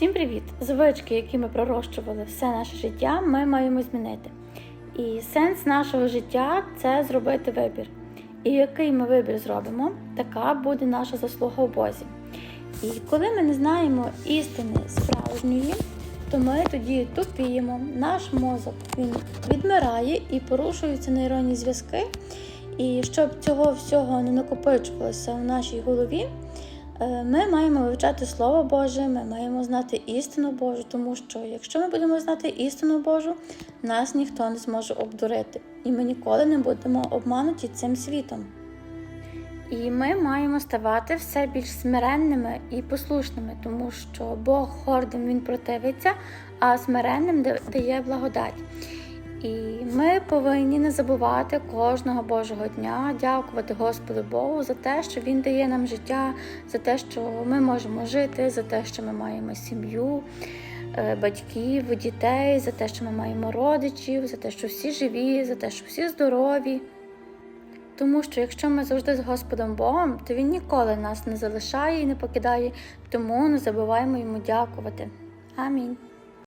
Всім привіт! Звички, які ми пророщували все наше життя, ми маємо змінити. І сенс нашого життя це зробити вибір. І який ми вибір зробимо, така буде наша заслуга в Бозі. І коли ми не знаємо істини справжньої, то ми тоді тупіємо, наш мозок він відмирає і порушуються нейронні зв'язки. І щоб цього всього не накопичувалося в нашій голові, Ми маємо вивчати Слово Боже, ми маємо знати істину Божу, тому що якщо ми будемо знати істину Божу, нас ніхто не зможе обдурити, і ми ніколи не будемо обмануті цим світом. І ми маємо ставати все більш смиренними і послушними, тому що Бог гордим він противиться, а смиренним дає благодать. І ми повинні не забувати кожного Божого дня, дякувати Господу Богу за те, що Він дає нам життя, за те, що ми можемо жити, за те, що ми маємо сім'ю, е, батьків, дітей, за те, що ми маємо родичів, за те, що всі живі, за те, що всі здорові. Тому що якщо ми завжди з Господом Богом, то Він ніколи нас не залишає і не покидає, тому не забуваємо йому дякувати. Амінь.